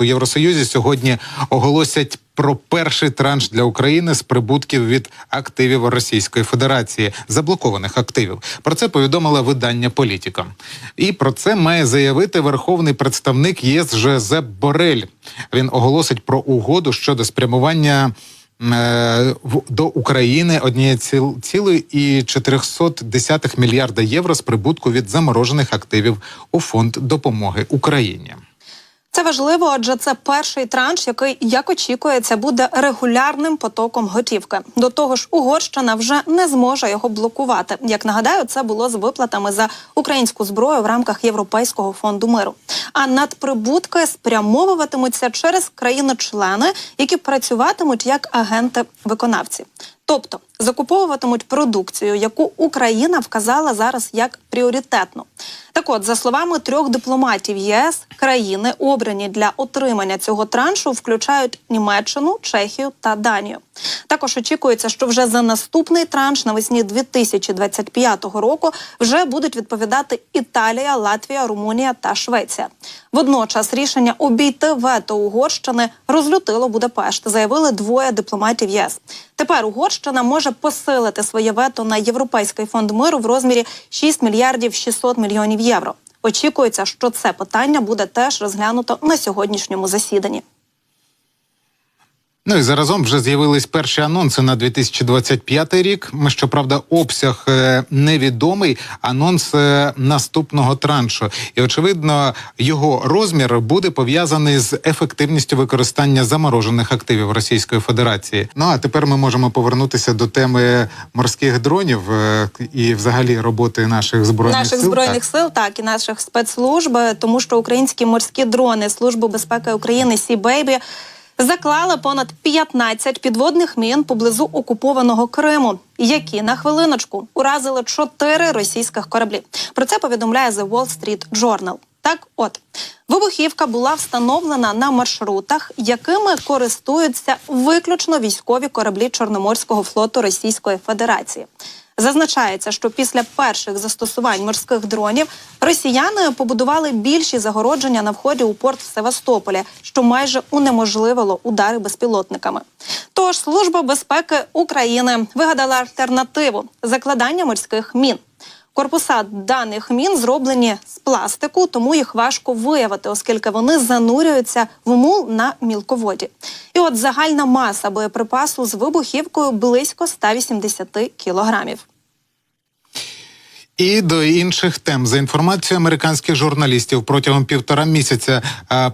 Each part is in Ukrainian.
У Євросоюзі сьогодні оголосять про перший транш для України з прибутків від активів Російської Федерації, заблокованих активів. Про це повідомило видання Політіка. І про це має заявити верховний представник ЄС Жозеп Борель. Він оголосить про угоду щодо спрямування. е, До України однієї ціл- цілої і 410 мільярда євро з прибутку від заморожених активів у фонд допомоги Україні. Це важливо, адже це перший транш, який, як очікується, буде регулярним потоком готівки. До того ж, Угорщина вже не зможе його блокувати. Як нагадаю, це було з виплатами за українську зброю в рамках Європейського фонду миру. А надприбутки спрямовуватимуться через країни-члени, які працюватимуть як агенти-виконавці. Тобто закуповуватимуть продукцію, яку Україна вказала зараз як пріоритетну. Так от, за словами трьох дипломатів ЄС, країни, обрані для отримання цього траншу, включають Німеччину, Чехію та Данію. Також очікується, що вже за наступний транш навесні 2025 року вже будуть відповідати Італія, Латвія, Румунія та Швеція. Водночас рішення обійти вето Угорщини розлютило Будапешт, заявили двоє дипломатів ЄС. Тепер Угорщина може посилити своє вето на Європейський фонд миру в розмірі 6 мільярдів 600 мільйонів євро. Очікується, що це питання буде теж розглянуто на сьогоднішньому засіданні. Ну і заразом вже з'явились перші анонси на 2025 рік. Ми, Щоправда, обсяг е, невідомий. Анонс е, наступного траншу, і очевидно, його розмір буде пов'язаний з ефективністю використання заморожених активів Російської Федерації. Ну а тепер ми можемо повернутися до теми морських дронів е, і, взагалі, роботи наших збройних наших сил. збройних Так. сил, так і наших спецслужб, тому що українські морські дрони Служби безпеки України Сі Бейбі заклали понад 15 підводних мін поблизу окупованого Криму, які на хвилиночку уразили чотири російських кораблі. Про це повідомляє The Wall Street Journal. Так, от вибухівка була встановлена на маршрутах, якими користуються виключно військові кораблі Чорноморського флоту Російської Федерації. Зазначається, що після перших застосувань морських дронів росіяни побудували більші загородження на вході у порт в Севастополі, що майже унеможливило удари безпілотниками. Тож служба безпеки України вигадала альтернативу закладання морських мін. Корпуса даних мін зроблені з пластику, тому їх важко виявити, оскільки вони занурюються в мул на мілководі. І от загальна маса боєприпасу з вибухівкою близько 180 кілограмів. І до інших тем за інформацією американських журналістів протягом півтора місяця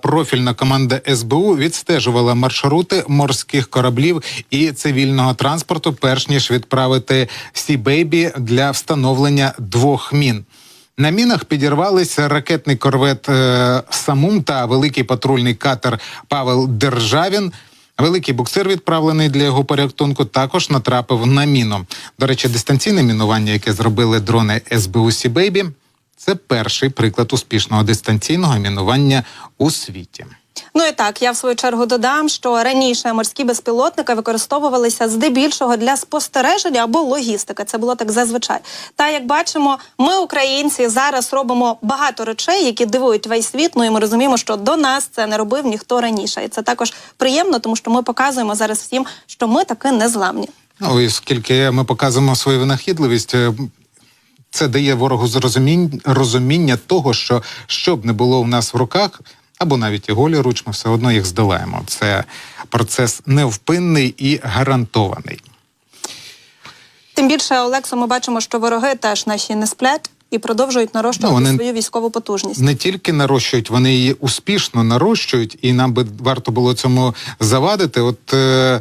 профільна команда СБУ відстежувала маршрути морських кораблів і цивільного транспорту, перш ніж відправити Сі Бейбі для встановлення двох мін. На мінах підірвалися ракетний корвет е, Самум та великий патрульний катер Павел Державін. Великий буксир, відправлений для його порятунку, також натрапив на міну. До речі, дистанційне мінування, яке зробили дрони СБУ Сі Бейбі, це перший приклад успішного дистанційного мінування у світі. Ну і так, я в свою чергу додам, що раніше морські безпілотники використовувалися здебільшого для спостереження або логістики. Це було так зазвичай. Та як бачимо, ми, українці, зараз робимо багато речей, які дивують весь світ. Ну і ми розуміємо, що до нас це не робив ніхто раніше. І це також приємно, тому що ми показуємо зараз всім, що ми таки незламні. Ну і оскільки ми показуємо свою винахідливість. е, Це дає ворогу зрозумінь, розуміння того, що що б не було в нас в руках, або навіть і голі руч, ми все одно їх здолаємо. Це процес невпинний і гарантований. Тим більше, Олексо, ми бачимо, що вороги теж наші не сплять і продовжують нарощувати Ну, вони- свою військову потужність. Не тільки нарощують, вони її успішно нарощують, і нам би варто було цьому завадити. От е,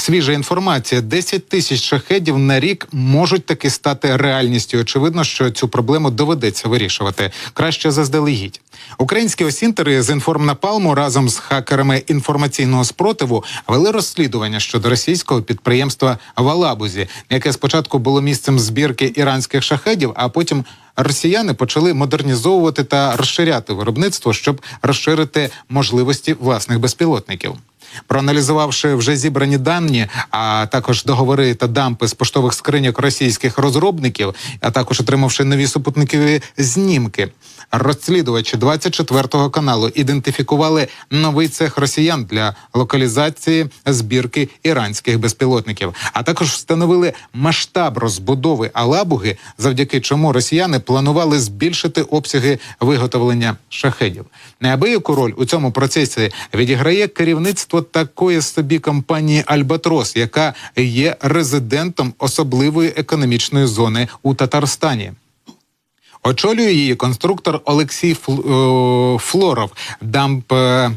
свіжа інформація: 10 тисяч шахедів на рік можуть таки стати реальністю. Очевидно, що цю проблему доведеться вирішувати краще заздалегідь. Українські осінтери з інформнапалму разом з хакерами інформаційного спротиву вели розслідування щодо російського підприємства в Алабузі, яке спочатку було місцем збірки іранських шахедів, а потім росіяни почали модернізовувати та розширяти виробництво, щоб розширити можливості власних безпілотників. Проаналізувавши вже зібрані дані, а також договори та дампи з поштових скриньок російських розробників, а також отримавши нові супутникові знімки, розслідувачі 24-го каналу ідентифікували новий цех росіян для локалізації збірки іранських безпілотників, а також встановили масштаб розбудови Алабуги, завдяки чому росіяни планували збільшити обсяги виготовлення шахедів. Неабияку роль у цьому процесі відіграє керівництво такої собі компанії Альбатрос, яка є резидентом особливої економічної зони у Татарстані. Очолює її конструктор Олексій е, Флоров, дамп е,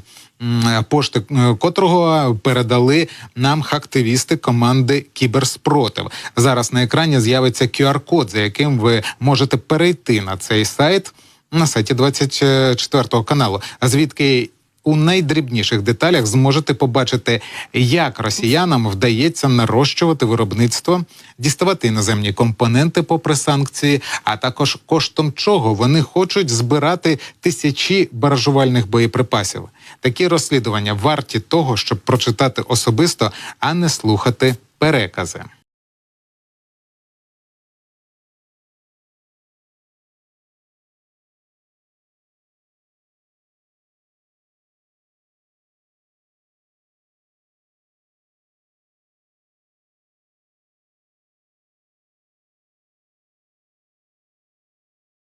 пошти е, котрого передали нам хактивісти команди Кіберспротив. Зараз на екрані з'явиться QR-код, за яким ви можете перейти на цей сайт на сайті 24 каналу, звідки у найдрібніших деталях зможете побачити, як росіянам вдається нарощувати виробництво, діставати іноземні компоненти попри санкції, а також коштом чого вони хочуть збирати тисячі баражувальних боєприпасів. Такі розслідування варті того, щоб прочитати особисто, а не слухати перекази.